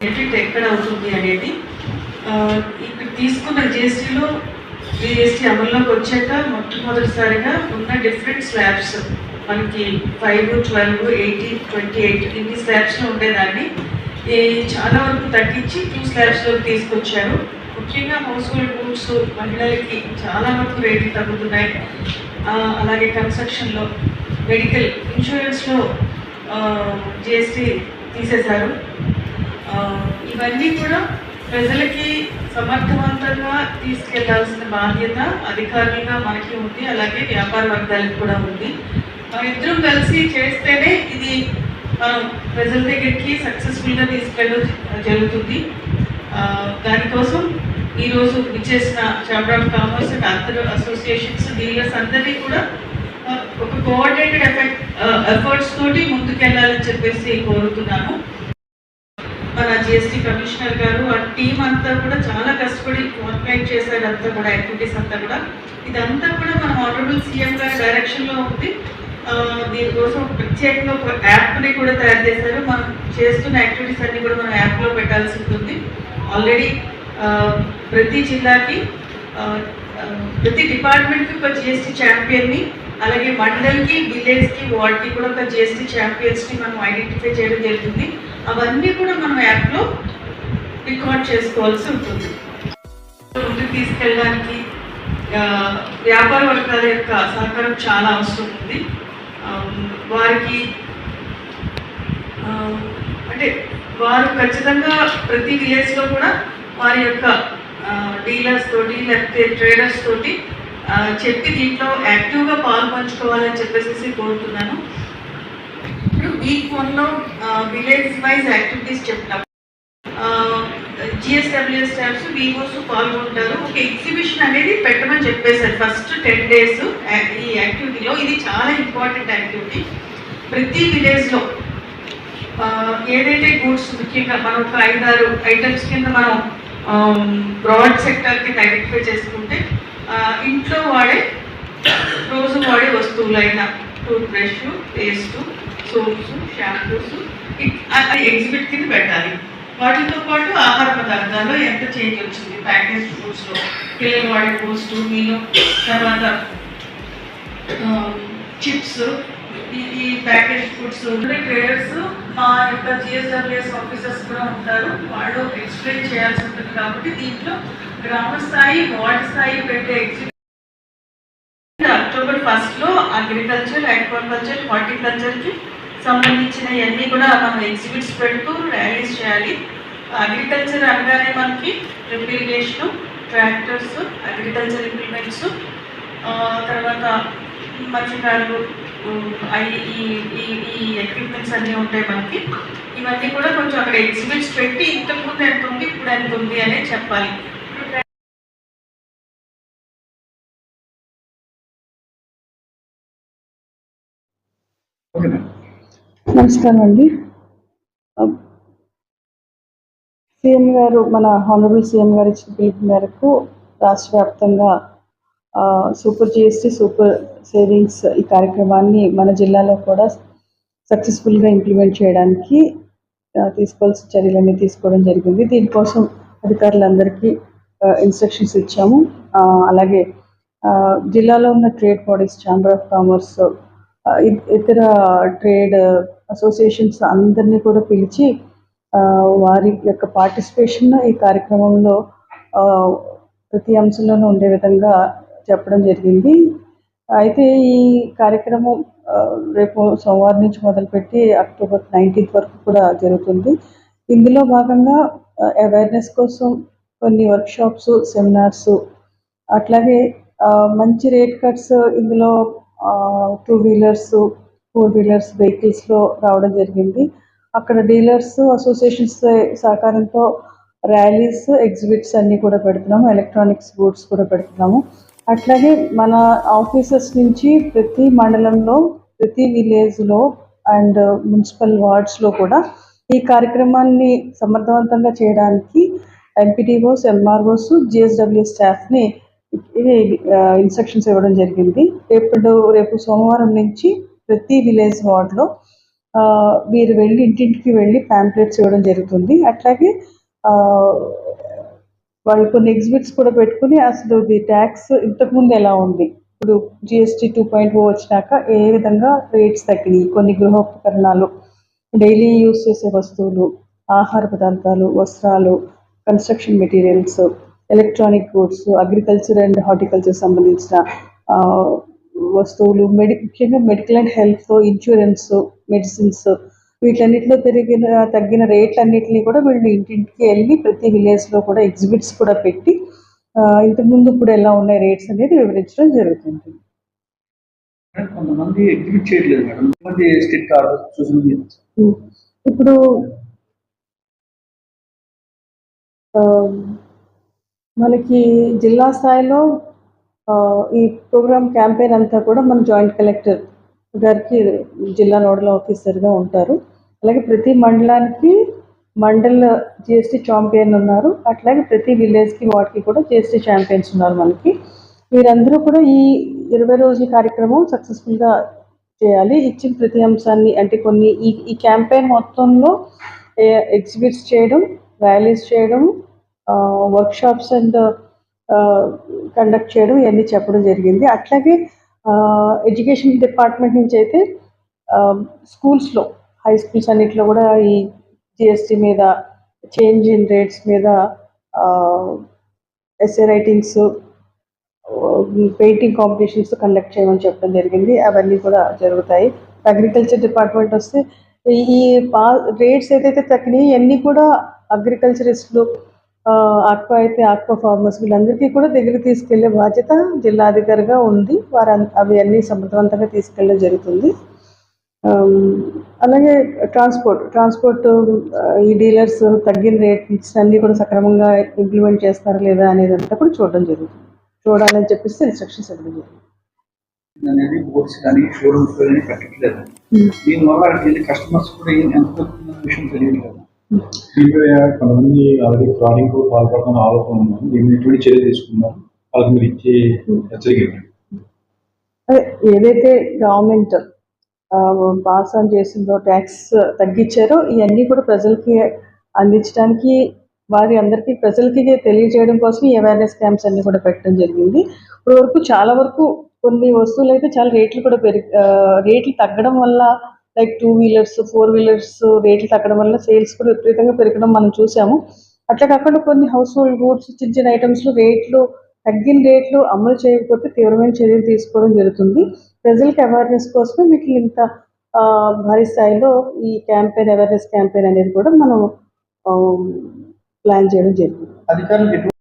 Benefit ఎక్కడ అవుతుంది అనేది ఇప్పుడు తీసుకున్న జిఎస్టీలో జిఎస్టీ అమల్లోకి వచ్చాక మొట్టమొదటిసారిగా ఉన్న డిఫరెంట్ స్లాబ్స్ మనకి five twelve eighteen twenty eight ఇన్ని స్లాబ్స్లో ఉండేదాన్ని చాలా వరకు తగ్గించి టూ స్లాబ్స్లోకి తీసుకొచ్చారు. ముఖ్యంగా హౌస్ హోల్డ్ గూడ్స్ మహిళలకి చాలా వరకు రేట్లు తగ్గుతున్నాయి. అలాగే కన్స్ట్రక్షన్లో మెడికల్ ఇన్సూరెన్స్లో జిఎస్టీ తీసేశారు. ఇవన్నీ కూడా ప్రజలకి సమర్థవంతంగా తీసుకెళ్ళాల్సిన బాధ్యత అధికారులుగా మనకి ఉంది. అలాగే వ్యాపార వర్గాలకు కూడా ఉంది. మన ఇద్దరం కలిసి చేస్తేనే ఇది మనం ప్రజల దగ్గరికి సక్సెస్ఫుల్గా తీసుకెళ్ళడం జరుగుతుంది. దానికోసం ఈరోజు విచ్చేసిన chamber of commerce and associations dealers అందరినీ కూడా ఒక కోఆర్డినేటెడ్ ఎఫెక్ట్ ఎఫర్ట్స్ తోటి ముందుకెళ్ళాలని చెప్పేసి కోరుతున్నాను. మన జిఎస్టీ కమిషనర్ గారు ఆ టీం అంతా కూడా చాలా కష్టపడి కోఆర్డినేట్ చేశారు. అంతా కూడా యాక్టివిటీస్ అంతా కూడా. ఇదంతా కూడా మన ఆనరబుల్ సీఎం గారి డైరెక్షన్లో ఉంది. దీనికోసం ప్రత్యేకంగా ఒక యాప్ని కూడా తయారు చేశారు. మనం చేస్తున్న యాక్టివిటీస్ అన్ని కూడా మనం యాప్లో పెట్టాల్సి ఉంటుంది. ఆల్రెడీ ప్రతి జిల్లాకి ప్రతి డిపార్ట్మెంట్కి ఒక జిఎస్టీ ఛాంపియన్ని అలాగే మండల్కి విలేజ్కి వార్డ్కి కూడా ఒక జిఎస్టీ ఛాంపియన్స్ని మనం ఐడెంటిఫై చేయడం జరుగుతుంది. అవన్నీ కూడా మనం యాప్లో రికార్డ్ చేసుకోవాల్సి ఉంటుంది. ముందుకు తీసుకెళ్ళడానికి వ్యాపార వర్గాల యొక్క సహకారం చాలా అవసరం ఉంది. వారికి అంటే వారు ఖచ్చితంగా ప్రతి విలేజ్లో కూడా వారి యొక్క డీలర్స్ తోటి లేకపోతే ట్రేడర్స్ తోటి చెప్పి దీంట్లో యాక్టివ్గా పాల్పంచుకోవాలని చెప్పేసి కోరుతున్నాను. ఇప్పుడు వీక్ వన్లో విలేజ్ వైజ్ యాక్టివిటీస్ చెప్తాం. జిఎస్డబ్ల్యూఎస్ స్టాఫ్స్ వివోస్ పాల్గొంటారు. ఒక ఎగ్జిబిషన్ అనేది పెట్టమని చెప్పేశారు. ఫస్ట్ టెన్ డేస్ ఈ యాక్టివిటీలో ఇది చాలా ఇంపార్టెంట్ యాక్టివిటీ ప్రతి విలేజ్లో ఏదైతే గూడ్స్ ముఖ్యంగా మనం ఒక ఐదారు ఐటమ్స్ కింద మనం బ్రాడ్ సెక్టర్ కింద ఐడెంటిఫై చేసుకుంటే ఇంట్లో వాడే రోజు వాడే వస్తువులైన tooth brush paste soaps shampoos అది ఎగ్జిబిట్ కింద పెట్టాలి. వాటితో పాటు ఆహార పదార్థాల్లో ఎంత చేంజ్ వచ్చింది? ప్యాకేజ్ ఫుడ్స్లో పిల్లలు వాడే పోస్ట్ మీలో తర్వాత చిప్స్ ఈ ఈ ప్యాకేజ్ ఫుడ్స్ ట్రేడర్స్ మా యొక్క జిఎస్డబ్ల్యూఎస్ ఆఫీసర్స్ కూడా ఉంటారు. వాళ్ళు ఎక్స్ప్లెయిన్ చేయాల్సి ఉంటుంది కాబట్టి దీంట్లో గ్రామ స్థాయి వార్డ్ స్థాయి పెట్టే ఎగ్జిబిషన్ అక్టోబర్ ఫస్ట్లో అగ్రికల్చర్ అగ్రికల్చర్ హార్టికల్చర్కి సంబంధించిన అన్ని కూడా మనం ఎగ్జిబిట్స్ పెడుతూ ర్యాలీస్ చేయాలి. అగ్రికల్చర్ అనగానే మనకి రిప్లికేషన్ ట్రాక్టర్స్ అగ్రికల్చర్ ఇంప్లిమెంట్స్ తర్వాత మత్స్యకారులు ఈ ఈ ఈ ఎక్విప్మెంట్స్ అన్నీ ఉంటాయి మనకి. ఇవన్నీ కూడా కొంచెం అక్కడ ఎగ్జిబిట్స్ పెట్టి ఇంతకుముందు ఎంత ఉంది ఇప్పుడు ఎంత ఉంది అనేది చెప్పాలి. నమస్కారం అండి. సీఎం గారు మన హానరబుల్ సీఎం గారు ఇచ్చిన పిలుపు మేరకు రాష్ట్ర వ్యాప్తంగా సూపర్ జిఎస్టీ సూపర్ సేవింగ్స్ ఈ కార్యక్రమాన్ని మన జిల్లాలో కూడా సక్సెస్ఫుల్గా ఇంప్లిమెంట్ చేయడానికి తీసుకోవాల్సిన చర్యలన్నీ తీసుకోవడం జరిగింది. దీనికోసం అధికారులందరికీ ఇన్స్ట్రక్షన్స్ ఇచ్చాము. అలాగే జిల్లాలో ఉన్న trade bodies chamber of commerce ఇతర ట్రేడ్ అసోసియేషన్స్ అందరినీ కూడా పిలిచి వారి యొక్క పార్టిసిపేషన్ ఈ కార్యక్రమంలో ప్రతి అంశంలోనూ ఉండే విధంగా చెప్పడం జరిగింది. అయితే ఈ కార్యక్రమం రేపు సోమవారం నుంచి మొదలుపెట్టి అక్టోబర్ నైన్టీన్త్ వరకు కూడా జరుగుతుంది. ఇందులో భాగంగా అవేర్నెస్ కోసం కొన్ని వర్క్షాప్స్ సెమినార్స్ అట్లాగే మంచి రేట్ కట్స్ ఇందులో టూ వీలర్స్ ఫోర్ వీలర్స్ వెహికల్స్లో రావడం జరిగింది. అక్కడ డీలర్స్ అసోసియేషన్స్ సహకారంతో ర్యాలీస్ ఎగ్జిబిట్స్ అన్నీ కూడా పెడుతున్నాము. ఎలక్ట్రానిక్స్ గూడ్స్ కూడా పెడుతున్నాము. అట్లాగే మన ఆఫీసెస్ నుంచి ప్రతి మండలంలో ప్రతి విలేజ్లో అండ్ మున్సిపల్ వార్డ్స్లో కూడా ఈ కార్యక్రమాన్ని సమర్థవంతంగా చేయడానికి ఎంపీటీఓస్ ఎంఆర్ఓస్ జిఎస్డబ్ల్యూ స్టాఫ్ని ఇది ఇన్స్ట్రక్షన్స్ ఇవ్వడం జరిగింది. రేపు రేపు సోమవారం నుంచి ప్రతి విలేజ్ వార్డ్లో ఆ, వీరు వెళ్ళి ఇంటింటికి వెళ్ళి ప్యాంప్లెట్స్ ఇవ్వడం జరుగుతుంది. అట్లాగే వాళ్ళు కొన్ని ఎగ్జిబిట్స్ కూడా పెట్టుకుని అసలు ది ట్యాక్స్ ఇంతకుముందు ఎలా ఉంది? ఇప్పుడు జిఎస్టీ టూ పాయింట్ ఓ వచ్చినాక ఏ విధంగా రేట్స్ తగ్గినాయి? కొన్ని గృహోపకరణాలు డైలీ యూస్ చేసే వస్తువులు ఆహార పదార్థాలు వస్త్రాలు construction materials electronic goods agriculture and horticulture సంబంధించిన వస్తువులు మెడి ముఖ్యంగా medical and health insurance medicines వీటన్నిటిలో తిరిగిన తగ్గిన రేట్లన్నిటిని కూడా వీళ్ళు ఇంటింటికి వెళ్ళి ప్రతి విలేజ్లో కూడా ఎగ్జిబిట్స్ కూడా పెట్టి ఇంతకుముందు ఇప్పుడు ఎలా ఉన్నాయి రేట్స్ అనేది వివరించడం జరుగుతుంది. మేడం, కొంతమంది ఎగ్జిబిట్ చేయట్లేదు మేడం. కొంతమంది స్ట్రిక్ట్ ఆర్డర్ సూచన మీద. ఇప్పుడు మనకి జిల్లా స్థాయిలో ఈ ప్రోగ్రామ్ క్యాంపెయిన్ అంతా కూడా మన జాయింట్ కలెక్టర్ గారికి జిల్లా నోడల్ ఆఫీసర్గా ఉంటారు. అలాగే ప్రతి మండలానికి మండల జిఎస్టీ ఛాంపియన్ ఉన్నారు. అట్లాగే ప్రతి విలేజ్కి వాటికి కూడా జిఎస్టీ ఛాంపియన్స్ ఉన్నారు మనకి. వీరందరూ కూడా ఈ ఇరవై రోజుల కార్యక్రమం సక్సెస్ఫుల్గా చేయాలి. ఇచ్చిన ప్రతి అంశాన్ని అంటే కొన్ని ఈ ఈ క్యాంపెయిన్ మొత్తంలో ఎగ్జిబిట్స్ చేయడం ర్యాలీస్ చేయడం వర్క్షాప్స్ అండ్ కండక్ట్ చేయడం ఇవన్నీ చెప్పడం జరిగింది. అట్లాగే ఎడ్యుకేషన్ డిపార్ట్మెంట్ నుంచి అయితే స్కూల్స్లో హై స్కూల్స్ అన్నిట్లో కూడా ఈ జిఎస్టీ మీద చేంజ్ ఇన్ రేట్స్ మీద essay writings painting competitions conduct చేయమని చెప్పడం జరిగింది. అవన్నీ కూడా జరుగుతాయి. అగ్రికల్చర్ డిపార్ట్మెంట్ వస్తే ఈ- పా రేట్స్ ఏదైతే తగ్గినాయి ఇవన్నీ కూడా అగ్రికల్చరిస్టులు ఆక్వా అయితే ఆక్వా ఫార్మర్స్ వీళ్ళందరికీ కూడా దగ్గర తీసుకెళ్ళే బాధ్యత జిల్లాధికారిగా ఉంది. వారు అవి అన్నీ సమర్థవంతంగా తీసుకెళ్ళడం జరుగుతుంది. అలాగే ట్రాన్స్పోర్ట్ ట్రాన్స్పోర్ట్ ఈ డీలర్స్ తగ్గిన రేట్స్ అన్నీ కూడా సక్రమంగా ఇంప్లిమెంట్ చేస్తారా లేదా అనేది అంతా కూడా చూడడం జరుగుతుంది. చూడాలని చెప్పేసి ఇన్స్ట్రక్షన్స్ ఇవ్వడం జరుగుతుంది. అనేది బోర్డ్స్ కానీ షోరూమ్స్ కానీ పెట్టట్లేదు. దీనివల్ల అక్కడికి వెళ్ళి కస్టమర్స్ కూడా ఏం ఎంత విషయం తెలియదు కొంతమంది ఆల్రెడీ ఫ్రాడింగ్ పాల్పడుతున్న ఆలోచన ఉన్నాను దీన్ని ఎటువంటి చర్య తీసుకున్నారు వాళ్ళకి మీరు ఇచ్చే హెచ్చరిక ఏదైతే గవర్నమెంట్ పాస్ ఆన్ చేసిందో ట్యాక్స్ తగ్గించారో ఇవన్నీ కూడా ప్రజలకి అందించడానికి వారి అందరికీ ప్రజలకి తెలియజేయడం కోసం ఈ అవేర్నెస్ క్యాంప్స్ అన్ని కూడా పెట్టడం జరిగింది. ఇప్పుడు వరకు చాలా వరకు కొన్ని వస్తువులు అయితే చాలా రేట్లు కూడా పెరిగి రేట్లు తగ్గడం వల్ల like two wheelers four wheelers రేట్లు తగ్గడం వల్ల సేల్స్ కూడా విపరీతంగా పెరగడం మనం చూసాము అట్లా కాకుండా కొన్ని హౌస్ హోల్డ్ గూడ్స్ చిన్న చిన్న ఐటమ్స్లో రేట్లు తగ్గిన రేట్లు అమలు చేయకపోతే తీవ్రమైన చర్యలు తీసుకోవడం జరుగుతుంది. ప్రజలకు అవేర్నెస్ కోసమే మీకు ఇంత ఆ, భారీ స్థాయిలో ఈ క్యాంపెయిన్ అవేర్నెస్ క్యాంపెయిన్ అనేది కూడా మనం ప్లాన్ చేయడం జరిగింది